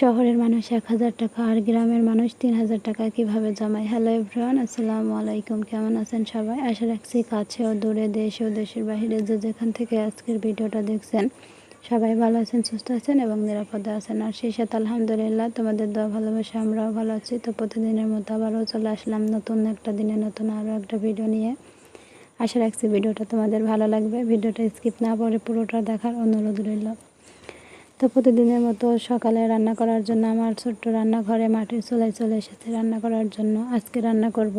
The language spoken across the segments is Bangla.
শহরের মানুষ এক হাজার টাকা আর গ্রামের মানুষ তিন হাজার টাকা কীভাবে জমায়? হ্যালো এভরিওয়ান আসসালামু আলাইকুম। কেমন আছেন সবাই? আশা রাখছি কাছে ও দূরে, দেশ ও দেশের বাইরে যে যেখান থেকে আজকের ভিডিওটা দেখছেন, সবাই ভালো আছেন, সুস্থ আছেন এবং নিরাপদে আছেন। আর সেই সাথে আলহামদুলিল্লাহ, তোমাদের দোয়া ভালোবাসা আমরাও ভালো আছি। তো প্রতিদিনের মতো আবারও চলে আসলাম নতুন একটা দিনে, নতুন আরও একটা ভিডিও নিয়ে। আশা রাখছি ভিডিওটা তোমাদের ভালো লাগবে। ভিডিওটা স্কিপ না করে পুরোটা দেখার অনুরোধ রইল। তো প্রতিদিনের মতো সকালে রান্না করার জন্য আমার ছোট্ট রান্নাঘরে মাটির চুলায় চলে এসেছে রান্না করার জন্য। আজকে রান্না করব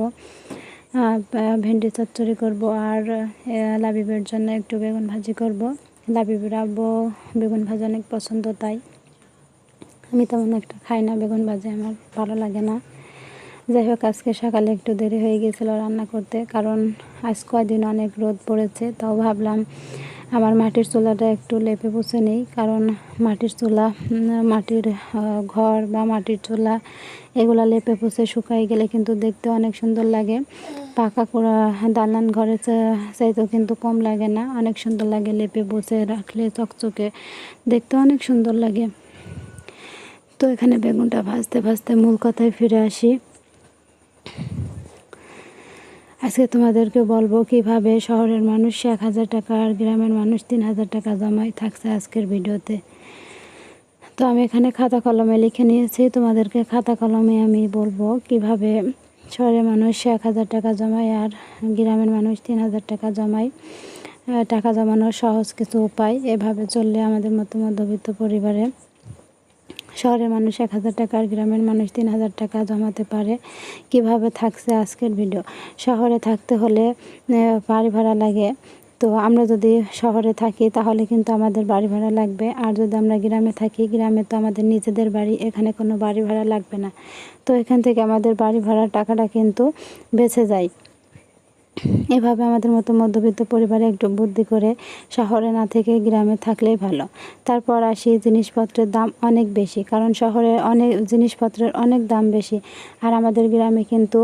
ভেন্ডি চচ্চড়ি করব আর লাবিবের জন্য একটু বেগুন ভাজি করব। লাবিবের আব্বু বেগুন ভাজি অনেক পছন্দ তাই। আমি তেমন একটা খাই না, বেগুন ভাজি আমার ভালো লাগে না। যাই হোক, আজকে সকালে একটু দেরি হয়ে গিয়েছিল রান্না করতে, কারণ আজ কয়দিন অনেক রোদ পড়েছে, তাও ভাবলাম আমার মাটির চুলাটা একটু লেপে পুছে নেই, কারণ মাটির চুলা মাটির ঘর বা মাটির চুলা এগুলা লেপে পুছে শুকাই গেলে কিন্তু দেখতে অনেক সুন্দর লাগে। পাকা করা দালান ঘরে চাইতেও কিন্তু কম লাগে না, অনেক সুন্দর লাগে লেপে বসে রাখলে চকচকে, দেখতে অনেক সুন্দর লাগে। তো এখানে বেগুনটা ভাজতে ভাজতে মূল কথায় ফিরে আসি। আজকে তোমাদেরকে বলব কীভাবে শহরের মানুষ এক হাজার টাকা আর গ্রামের মানুষ তিন হাজার টাকা জমায় থাকছে আজকের ভিডিওতে। তো আমি এখানে খাতা কলমে লিখে নিয়েছি। তোমাদেরকে খাতা কলমে আমি বলব কীভাবে শহরের মানুষ এক হাজার টাকা জমায় আর গ্রামের মানুষ তিন হাজার টাকা জমায়। টাকা জমানোর সহজ কিছু উপায় এভাবে চললে আমাদের মতো মধ্যবিত্ত পরিবারে শহরের মানুষ এক হাজার টাকা আর গ্রামের মানুষ তিন হাজার টাকা জমাতে পারে। কীভাবে থাকছে আজকের ভিডিও শহরে থাকতে হলে বাড়ি ভাড়া লাগে। তো আমরা যদি শহরে থাকি, তাহলে কিন্তু আমাদের বাড়ি ভাড়া লাগবে। আর যদি আমরা গ্রামে থাকি, গ্রামে তো আমাদের নিজেদের বাড়ি, এখানে কোনো বাড়ি ভাড়া লাগবে না। তো এখান থেকে আমাদের বাড়ি ভাড়ার টাকাটা কিন্তু বেঁচে যায়। এভাবে আমাদের মতো মধ্যবিত্ত পরিবারে একটু বুদ্ধি করে শহরে না থেকে গ্রামে থাকলেই ভালো। তারপর আসি জিনিসপত্রের দাম অনেক বেশি, কারণ শহরে অনেক জিনিসপত্রের অনেক দাম বেশি। আর আমাদের গ্রামে কিন্তু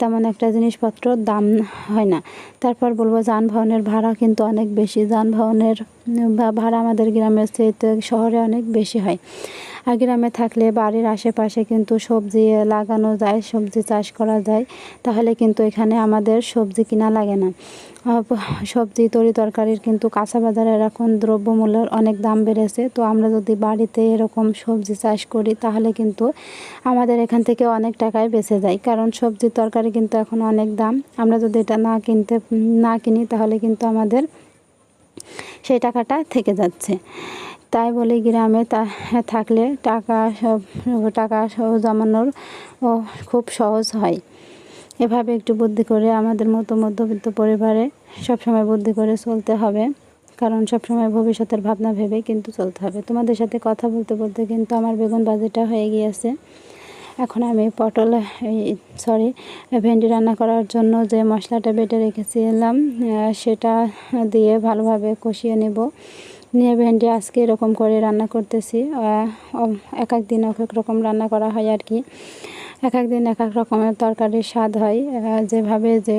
তেমন একটা জিনিসপত্র দাম হয় না। তারপর বলব যানবাহনের ভাড়া কিন্তু অনেক বেশি। যানবাহনের ভাড়া আমাদের গ্রামের চেয়ে শহরে অনেক বেশি হয়। গ্রামে থাকলে বাড়ির আশেপাশে কিন্তু সবজি লাগানো যায়, সবজি চাষ করা যায়, তাহলে কিন্তু এখানে আমাদের সবজি কিনা লাগে না। সবজি তরি তরকারির কিন্তু কাঁচা বাজারের এখন দ্রব্যমূল্যের অনেক দাম বেড়েছে। তো আমরা যদি বাড়িতে এরকম সবজি চাষ করি, তাহলে কিন্তু আমাদের এখান থেকে অনেক টাকায় বেঁচে যায়। কারণ সবজির তরকারি কিন্তু এখন অনেক দাম। আমরা যদি এটা না কিনতে, না কিনি, তাহলে কিন্তু আমাদের সেই টাকাটা থেকে যাচ্ছে। তাই বলে গ্রামে তা থাকলে টাকা সব, টাকা জমানোর ও খুব সহজ হয়। এভাবে একটু বুদ্ধি করে আমাদের মতো মধ্যবিত্ত পরিবারে সবসময় বুদ্ধি করে চলতে হবে। কারণ সবসময় ভবিষ্যতের ভাবনা ভেবে কিন্তু চলতে হবে। তোমাদের সাথে কথা বলতে বলতে কিন্তু আমার বেগুন বাজেটা হয়ে গিয়েছে। এখন আমি পটল সরি ভেন্ডি রান্না করার জন্য যে মশলাটা বেটে রেখেছিলাম সেটা দিয়ে ভালোভাবে কষিয়ে নেব। নিয়ে ভেন্ডি আজকে এরকম করে রান্না করতেছি। এক এক দিন এক এক রকম রান্না করা হয় আর কি। এক এক দিন এক এক রকমের তরকারির স্বাদ হয়। যেভাবে যে,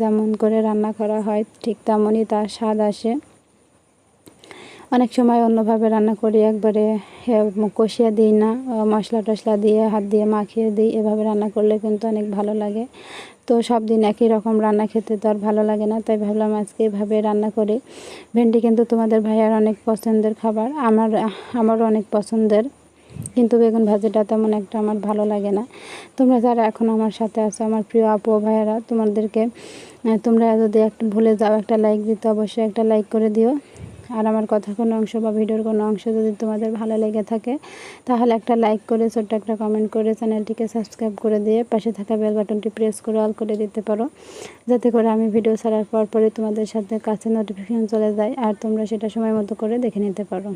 যেমন করে রান্না করা হয় ঠিক তেমনই তার স্বাদ আসে। অনেক সময় অন্যভাবে রান্না করি, একবারে কষিয়ে দিই না মশলা টশলা দিয়ে, হাত দিয়ে মাখিয়ে দিই, এভাবে রান্না করলে কিন্তু অনেক ভালো লাগে। তো সব দিন একই রকম রান্না খেতে তো আর ভালো লাগে না, তাই ভাবলাম আজকে এভাবে রান্না করি। ভেন্ডি কিন্তু তোমাদের ভাইয়ার অনেক পছন্দের খাবার, আমার, আমারও অনেক পছন্দের, কিন্তু বেগুন ভাজিটা তেমন একটা আমার ভালো লাগে না। তোমরা যারা এখন আমার সাথে আছো, আমার প্রিয় আপু ভাইয়ারা, তোমাদেরকে তোমরা যদি একটা ভুলে যাও, একটা লাইক দিতে অবশ্যই একটা লাইক করে দিও। আর আমার কথা কোনো অংশ বা ভিডিওর কোনো অংশ যদি তোমাদের ভালো লেগে থাকে, তাহলে একটা লাইক করে, ছোট্ট একটা কমেন্ট করে চ্যানেলটিকে সাবস্ক্রাইব করে দিয়ে পাশে থাকা বেল বাটনটি প্রেস করে অল করে দিতে পারো। যাতে করে আমি ভিডিও ছাড়ার পর পরে তোমাদের সাথে কাছে নোটিফিকেশান চলে যায় আর তোমরা সেটা সময় মতো করে দেখে নিতে পারো।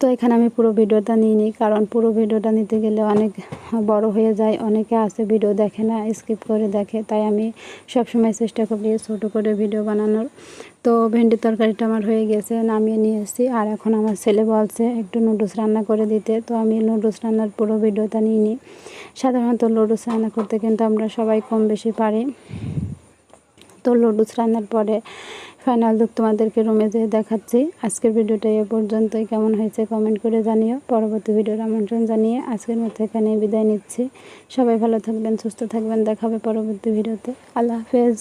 তো এখানে আমি পুরো ভিডিওটা নিই নিই কারণ পুরো ভিডিওটা নিতে গেলে অনেক বড় হয়ে যায়। অনেকে আছে ভিডিও দেখে না স্কিপ করে দেখে। তাই আমি সবসময় চেষ্টা করি ছোটো করে ভিডিও বানানোর। তো ভেন্ডি তরকারিটা আমার হয়ে গেছে, নামিয়ে নিয়ে এসেছি। আর এখন আমার ছেলে বলছে একটু নুডলস রান্না করে দিতে। তো আমি নুডলস রান্নার পুরো ভিডিওটা নিয়ে নিই সাধারণত নুডলস রান্না করতে কিন্তু আমরা সবাই কম বেশি পারি। তো লুডুস রান্নার পরে ফাইনাল লুক তোমাদেরকে রুমে যেয়ে দেখাচ্ছি। আজকের ভিডিওটা এ পর্যন্তই। কেমন হয়েছে কমেন্ট করে জানিও। পরবর্তী ভিডিওর আমন্ত্রণ জানিয়ে আজকের মতো এখানে বিদায় নিচ্ছি। সবাই ভালো থাকবেন, সুস্থ থাকবেন। দেখাবে পরবর্তী ভিডিওতে। আল্লাহ হাফেজ।